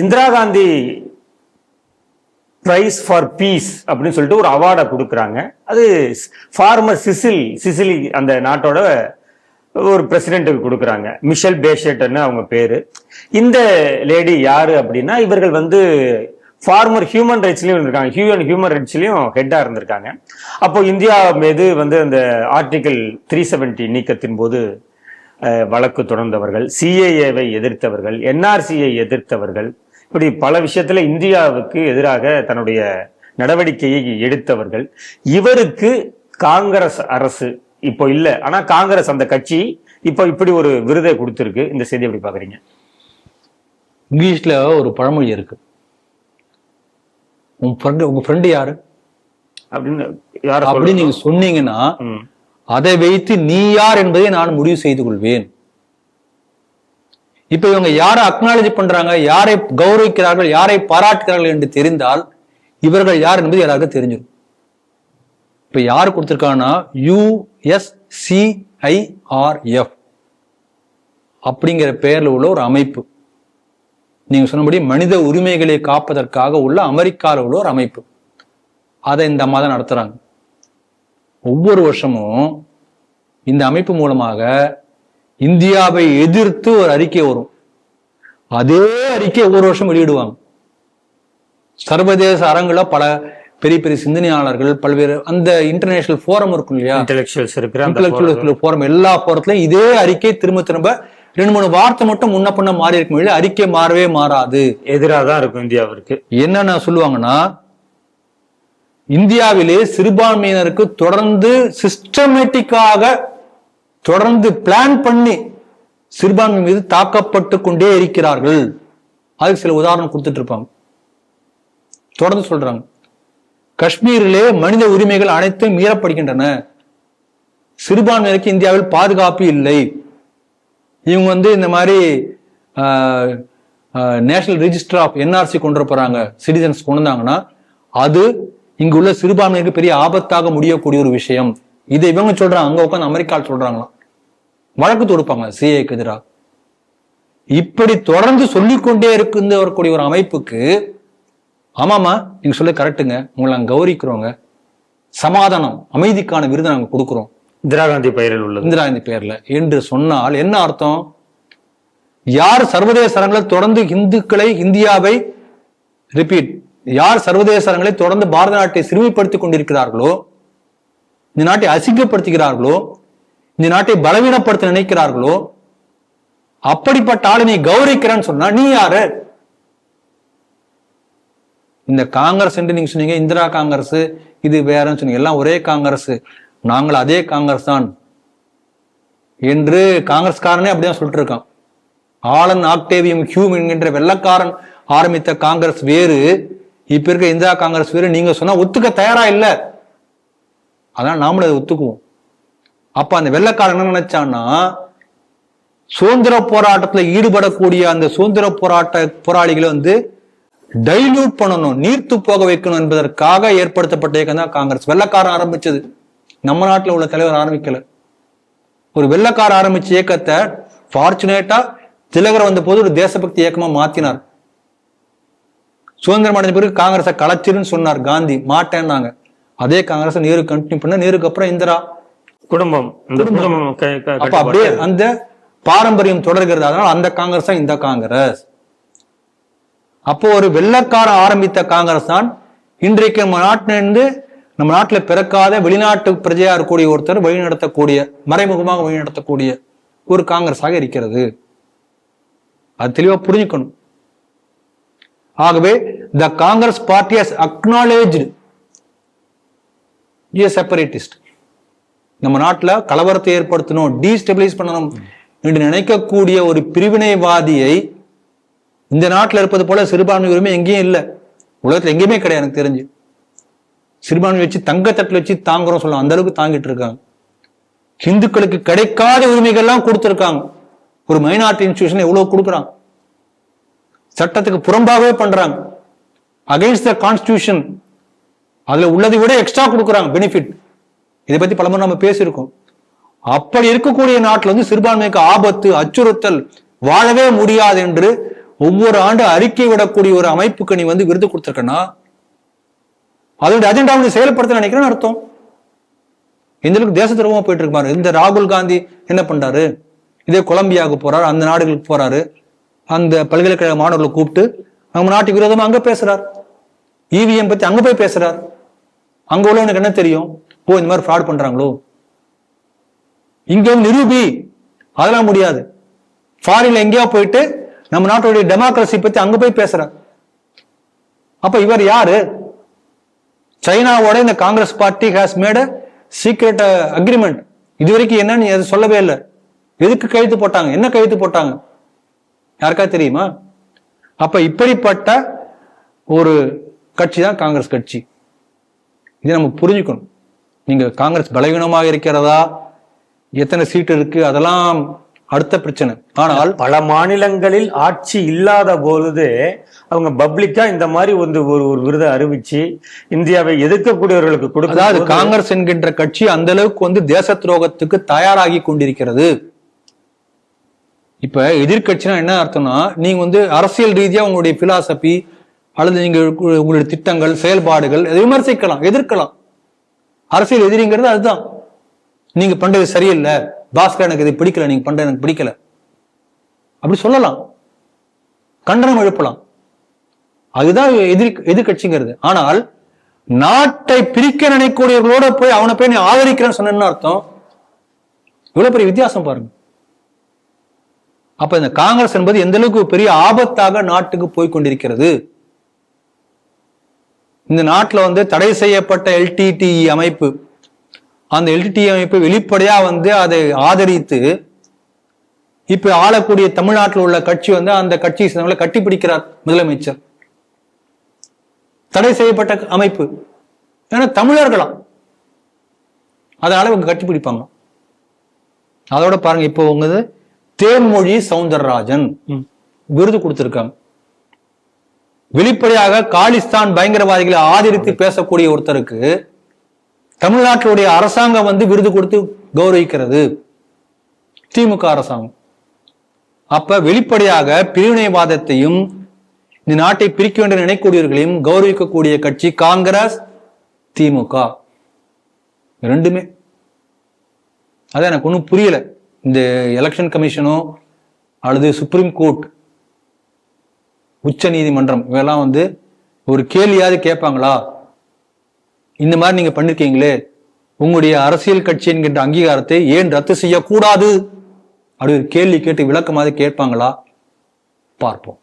Indira Gandhi prize for peace அப்படின்னு சொல்லிட்டு ஒரு அவார்டை கொடுக்குறாங்க. அது ஃபார்மர் சிசில் சிசிலி அந்த நாட்டோட ஒரு பிரசிடென்ட்டுக்கு கொடுக்குறாங்க. மிஷல் பேஷட்னு அவங்க பேரு. இந்த லேடி யாரு அப்படின்னா இவர்கள் வந்து ஃபார்மர் ஹியூமன் ரைட்ஸ்லயும் இருந்திருக்காங்க. ஹியூமன் ஹியூமன் ரைட்ஸ்லயும் ஹெட்டா இருந்திருக்காங்க. அப்போ இந்தியா மீது வந்து அந்த ஆர்டிகிள் த்ரீ செவன்டி நீக்கத்தின் போது வழக்கு தொடர்ந்தவர்கள் சிஏஏவை எதிர்த்தவர்கள் என்ஆர்சியை எதிர்த்தவர்கள் இப்படி பல விஷயத்துல இந்தியாவுக்கு எதிராக தன்னுடைய நடவடிக்கையை எடுத்தவர்கள். இவருக்கு காங்கிரஸ் அரசு இப்போ இல்ல. ஆனா காங்கிரஸ் அந்த கட்சி இப்போ இப்படி ஒரு விருதை கொடுத்திருக்கு. இந்த செய்தி எப்படி பாக்குறீங்க இங்கிலீஷ்ல ஒரு பழமொழி இருக்கு. உன் ஃப்ரெண்டு உங்க ஃப்ரெண்டு யாரு? அப்படின்னு யார அப்படி நீங்க சொன்னீங்கன்னா. அதை வைத்து நீ யார் என்பதை நான் முடிவு செய்து கொள்வேன். இப்ப இவங்க யாரை அக்னாலஜி பண்றாங்க யாரை கௌரவிக்கிறார்கள் யாரை பாராட்டுகிறார்கள் என்று தெரிந்தால் இவர்கள் யார் என்பது எல்லாருக்கும் தெரிஞ்சிடும் இப்ப யார் கொடுத்திருக்காங்கன்னா யுஎஸ்சிஐஆர்எஃப் அப்படிங்கிற பெயர்ல உள்ள ஒரு அமைப்பு. நீங்க சொன்னபடி மனித உரிமைகளை காப்பதற்காக உள்ள அமெரிக்காவில் உள்ள ஒரு அமைப்பு. அதை இந்த அம்மா தான் நடத்துறாங்க. ஒவ்வொரு வருஷமும் இந்த அமைப்பு மூலமாக இந்தியாவை எதிர்த்து ஒரு அறிக்கை வரும். அதே அறிக்கை ஒவ்வொரு வருஷம் வெளியிடுவாங்க. சர்வதேச அரங்குல பல பெரிய பெரிய சிந்தனையாளர்கள் பல்வேறு அந்த இன்டர்நேஷனல் ஃபோரம் இருக்கும் இல்லையா? இன்டெலெக்சுவல்ஸ் இருக்கிற அந்த இன்டலெக்சுவல் ஃபோரம் எல்லா ஃபோரத்திலையும் இதே அறிக்கை திரும்ப திரும்ப ரெண்டு மூணு வார்த்தை மட்டும் முன்ன பின்ன மாறி இருக்கும் அறிக்கை மாறவே மாறாது. எதிராக தான் இருக்கும் இந்தியாவிற்கு. என்னென்ன சொல்லுவாங்கன்னா இந்தியாவிலே சிறுபான்மையினருக்கு தொடர்ந்து சிஸ்டமேட்டிக்காக தொடர்ந்து பிளான் பண்ணி சிறுபான்மை மீது தாக்கப்பட்டு கொண்டே இருக்கிறார்கள். அதுக்கு சில உதாரணம் கொடுத்துட்டு இருப்பாங்க. தொடர்ந்து சொல்றாங்க. காஷ்மீரிலே மனித உரிமைகள் அனைத்தும் மீறப்படுகின்றன. சிறுபான்மையினருக்கு இந்தியாவில் பாதுகாப்பு இல்லை. இவங்க வந்து இந்த மாதிரி நேஷனல் ரிஜிஸ்டர் ஆஃப் என்ஆர்சி கொண்டு போறாங்க. சிட்டிசன்ஸ் கொண்டு வந்தாங்கன்னா அது இங்க உள்ள சிறுபான்மையினருக்கு பெரிய ஆபத்தாக முடியக்கூடிய ஒரு விஷயம். இதை இவங்க சொல்றாங்க அங்க உட்காந்து அமெரிக்காவில் சொல்றாங்களாம். வழக்கு தொடுப்பாங்க சிஏக்கு எதிராக. இப்படி தொடர்ந்து சொல்லிக்கொண்டே இருக்கு வரக்கூடிய ஒரு அமைப்புக்கு ஆமாமா நீங்க சொல்ல கரெக்டுங்க உங்களை நாங்க கௌரிக்கிறோங்க சமாதானம் அமைதிக்கான விருதை நாங்க கொடுக்குறோம். இந்திரா காந்தி பெயரில் உள்ளது. இந்திரா காந்தி பெயர்ல. என்று சொன்னால் என்ன அர்த்தம்? யார் சர்வதேச அரங்கில் தொடர்ந்து இந்துக்களை இந்தியாவை ரிப்பீட் யார் சர்வதேச அரங்களை தொடர்ந்து பாரத நாட்டை சிறுமைப்படுத்திக் கொண்டிருக்கிறார்களோ இந்த நாட்டை அசிங்கப்படுத்துகிறார்களோ இந்த நாட்டை பலவீனப்படுத்த நினைக்கிறார்களோ அப்படிப்பட்ட ஆளு நீ கௌரவிக்கிறேன்னு சொன்னா நீ யாரு? இந்த காங்கிரஸ் என்று நீங்க சொன்னீங்க இந்திரா காங்கிரஸ் இது வேறன்னு சொன்னீங்க எல்லாம் ஒரே காங்கிரஸ் நாங்கள் அதே காங்கிரஸ் தான் என்று காங்கிரஸ்காரனே அப்படிதான் சொல்லிட்டு இருக்கான். ஆலன் ஆக்டேவியம் ஹியூம் என்கின்ற வெள்ளக்காரன் ஆரம்பித்த காங்கிரஸ் வேறு இப்ப இருக்க இந்திரா காங்கிரஸ் வேறு நீங்க சொன்னா ஒத்துக்க தயாரா இல்ல. அதனால நாமளும் அதை ஒத்துக்குவோம். அப்ப அந்த வெள்ளக்காரன் என்ன நினைச்சான்னா சுதந்திர போராட்டத்துல ஈடுபடக்கூடிய அந்த சுதந்திர போராட்ட போராளிகளை வந்து டைல்யூட் பண்ணணும் நீர்த்து போக வைக்கணும் என்பதற்காக ஏற்படுத்தப்பட்ட இயக்கம் தான் காங்கிரஸ். வெள்ளக்காரன் ஆரம்பிச்சது. நம்ம நாட்டில் உள்ள தலைவர் ஆரம்பிக்கல. ஒரு வெள்ளக்கார ஆரம்பிச்ச இயக்கத்தை ஃபார்ச்சுனேட்டா திலகர் வந்த போது ஒரு தேசபக்தி இயக்கமா மாத்தினார். சுதந்திரம் அடைஞ்ச பிறகு காங்கிரஸை கலைச்சிருன்னு சொன்னார் காந்தி. மாட்டேன்னாங்க. அதே காங்கிரஸ் நேரு கண்டினியூ பண்ண நேருக்கு அப்புறம் இந்திரா. குடும்பம். அப்ப அப்படியே அந்த பாரம்பரியம் தொடர்கிறது. அதனால அந்த காங்கிரஸ் தான் இந்த காங்கிரஸ். அப்போ ஒரு வெள்ளக்காரன் ஆரம்பித்த காங்கிரஸ் தான் இன்றைக்கு நம்ம நாட்டிலிருந்து நம்ம நாட்டுல பிறக்காத வெளிநாட்டு பிரஜையா இருக்கக்கூடிய ஒருத்தர் வழிநடத்தக்கூடிய மறைமுகமாக வழிநடத்தக்கூடிய ஒரு காங்கிரஸாக இருக்கிறது. அது தெளிவா புரிஞ்சுக்கணும். ஆகவே the Congress party has acknowledge separatist நம்ம நாட்டில் கலவரத்தை ஏற்படுத்தணும் டீஸ்டெபிலைஸ் பண்ணணும் என்று நினைக்கக்கூடிய ஒரு பிரிவினைவாதியை இந்த நாட்டில் இருப்பது போல சிறுபான்மை உரிமை எங்கேயும் இல்லை. உலகத்தில் எங்கேயுமே கிடையாது எனக்கு தெரிஞ்சு. சிறுபான்மை வச்சு தங்கத்தட்டில் வச்சு தாங்குறோம் சொல்லலாம் அந்த அளவுக்கு தாங்கிட்டு இருக்காங்க. ஹிந்துக்களுக்கு கிடைக்காத உரிமைகள்லாம் கொடுத்துருக்காங்க. ஒரு மைனாரிட்டி இன்ஸ்டியூஷன் எவ்வளவு கொடுக்குறாங்க? சட்டத்துக்கு புறம்பாகவே பண்றாங்க. அகைன்ஸ்ட் த கான்ஸ்டியூஷன் அதுல உள்ளதை விட எக்ஸ்ட்ரா கொடுக்குறாங்க பெனிஃபிட் இதை பத்தி பலமுறை நம்ம பேசியிருக்கோம். அப்படி இருக்கக்கூடிய நாட்டில் வந்து சிறுபான்மைக்கு ஆபத்து அச்சுறுத்தல் வாழவே முடியாது என்று ஒவ்வொரு ஆண்டு அறிக்கை விடக்கூடிய ஒரு அமைப்புக்கு நீ வந்து விருது கொடுத்துருக்கனா அதோட அஜெண்டாவை நீ செயல்படுத்த நினைக்கிறேன்னு அர்த்தம். எந்த தேச துரோகமா போயிட்டு இருக்காரு இந்த ராகுல் காந்தி என்ன பண்றாரு? இதே கொலம்பியாவுக்கு போறாரு அந்த நாடுகளுக்கு போறாரு. அந்த பல்கலைக்கழக மாணவர்களை கூப்பிட்டு நம்ம நாட்டுக்கு விரோதமா அங்க பேசுறார். இவிஎம் பத்தி அங்க போய் பேசுறார். அங்க உள்ளவனுக்கு என்ன தெரியும்? ஓ இந்த மாதிரி ஃப்ராட் பண்றாங்களோ? இங்க நிரூபி. அதெல்லாம் முடியாது. ஃபாரின்ல எங்கேயோ போயிட்டு நம்ம நாட்டுடைய டெமோக்ரஸி பத்தி அங்க போய் பேசுறார். அப்ப இவர் யாரு? சைனாவோட இந்த Congress party has made secret agreement இது வரைக்கும் என்னன்னு சொல்லவே இல்லை. எதுக்கு கழுத்து போட்டாங்க? என்ன கழுத்து போட்டாங்க? யாருக்கா தெரியுமா? அப்ப இப்படிப்பட்ட ஒரு கட்சி தான் காங்கிரஸ் கட்சி. இதை நம்ம புரிஞ்சுக்கணும். நீங்க காங்கிரஸ் பலவீனமாக இருக்கிறதா? எத்தனை சீட் இருக்கு? அதெல்லாம் அடுத்த பிரச்சனை. ஆனால் பல மாநிலங்களில் ஆட்சி இல்லாத பொழுது அவங்க பப்ளிக்கா இந்த மாதிரி வந்து ஒரு ஒரு விருதை அறிவிச்சு இந்தியாவை எதிர்க்கக்கூடியவர்களுக்கு கொடுக்கும் அதாவது காங்கிரஸ் என்கின்ற கட்சி அந்த அளவுக்கு வந்து தேச துரோகத்துக்கு தயாராகி கொண்டிருக்கிறது. இப்ப எதிர்கட்சினா என்ன அர்த்தம்னா நீங்க வந்து அரசியல் ரீதியா உங்களுடைய பிலாசபி அல்லது நீங்க உங்களுடைய திட்டங்கள் செயல்பாடுகள் அதை விமர்சிக்கலாம் எதிர்க்கலாம். அரசியல் எதிரிங்கிறது அதுதான். நீங்க பண்றது சரியில்லை. பாஸ்கர் எனக்கு இது பிடிக்கல நீங்க பண்றது எனக்கு பிடிக்கல. அப்படி சொல்லலாம். கண்டனம் எழுப்பலாம். அதுதான் எதிர் எதிர்கட்சிங்கிறது ஆனால் நாட்டை பிரிக்க நினைக்கூடியவர்களோட போய் அவனை போய் நீ ஆதரிக்கிறேன்னு சொன்னேன்னு அர்த்தம். இவ்வளவு பெரிய வித்தியாசம் பாருங்க. அப்ப இந்த காங்கிரஸ் என்பது எந்த அளவுக்கு பெரிய ஆபத்தாக நாட்டுக்கு போய் கொண்டிருக்கிறது? இந்த நாட்டில் வந்து தடை செய்யப்பட்ட எல்டிடி அமைப்பு அந்த எல்டிடி அமைப்பு வெளிப்படையா வந்து அதை ஆதரித்து இப்ப ஆளக்கூடிய தமிழ்நாட்டில் உள்ள கட்சி வந்து அந்த கட்சி சேர்ந்தவங்களை கட்டிப்பிடிக்கிறார் முதலமைச்சர். தடை செய்யப்பட்ட அமைப்பு. ஏன்னா தமிழர்களாம். அதனால இவங்க கட்டிப்பிடிப்பாங்க அதோட பாருங்க இப்போ உங்க தேன்மொழி சவுந்தரராஜன். விருது கொடுத்திருக்காங்க. வெளிப்படையாக காலிஸ்தான் பயங்கரவாதிகளை ஆதரித்து பேசக்கூடிய ஒருத்தருக்கு தமிழ்நாட்டினுடைய அரசாங்கம் வந்து விருது கொடுத்து கௌரவிக்கிறது. திமுக அரசாங்கம். அப்ப வெளிப்படையாக பிரிவினைவாதத்தையும் இந்த நாட்டை பிரிக்க வேண்டும் நினைக்கூடியவர்களையும் கௌரவிக்கக்கூடிய கட்சி காங்கிரஸ் திமுக. ரெண்டுமே அதான் எனக்கு ஒன்றும் புரியல. இந்த எலெக்ஷன் கமிஷனோ அல்லது சுப்ரீம் கோர்ட் உச்ச நீதிமன்றம் இவெல்லாம் வந்து ஒரு கேள்வியாவது கேட்பாங்களா? இந்த மாதிரி நீங்க பண்ணிருக்கீங்களே உங்களுடைய அரசியல் கட்சி என்கின்ற அங்கீகாரத்தை ஏன் ரத்து செய்யக்கூடாது? அப்படி ஒரு கேள்வி கேட்டு விளக்கமாவது கேட்பாங்களா? பார்ப்போம்.